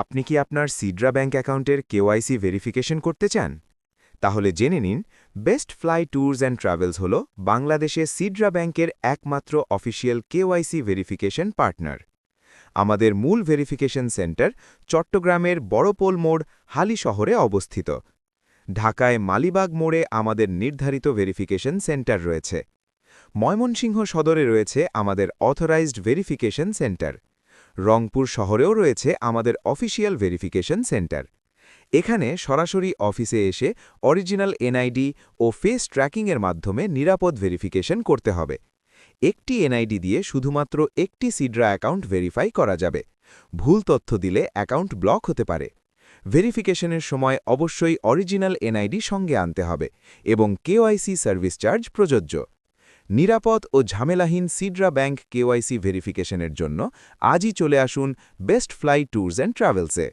আপনি কি আপনার সিডরা ব্যাঙ্ক অ্যাকাউন্টের কেওয়াইসি ভেরিফিকেশন করতে চান? তাহলে জেনে নিন, best fly tours and travels হল বাংলাদেশে সিডরা ব্যাংকের একমাত্র অফিসিয়াল কেওয়াইসি ভেরিফিকেশন পার্টনার। আমাদের মূল ভেরিফিকেশন সেন্টার চট্টগ্রামের বড়পোল মোড় হালি শহরে অবস্থিত। ঢাকায় মালিবাগ মোড়ে আমাদের নির্ধারিত ভেরিফিকেশন সেন্টার রয়েছে। ময়মনসিংহ সদরে রয়েছে আমাদের অথরাইজড ভেরিফিকেশন সেন্টার। রংপুর শহরেও রয়েছে আমাদের অফিসিয়াল ভেরিফিকেশন সেন্টার। এখানে সরাসরি অফিসে এসে অরিজিনাল এনআইডি ও ফেস ট্র্যাকিংয়ের মাধ্যমে নিরাপদ ভেরিফিকেশন করতে হবে। একটি এনআইডি দিয়ে শুধুমাত্র একটি সিড্রা অ্যাকাউন্ট ভেরিফাই করা যাবে। ভুল তথ্য দিলে অ্যাকাউন্ট ব্লক হতে পারে। ভেরিফিকেশনের সময় অবশ্যই অরিজিনাল এনআইডি সঙ্গে আনতে হবে এবং কেওআইসি সার্ভিস চার্জ প্রযোজ্য। নিরাপদ ও ঝামেলাহীন সিডরা ব্যাংক কেওয়াইসি ভেরিফিকেশনের জন্য আজই চলে আসুন বেস্ট ফ্লাই ট্যুরস অ্যান্ড ট্রাভেলসে।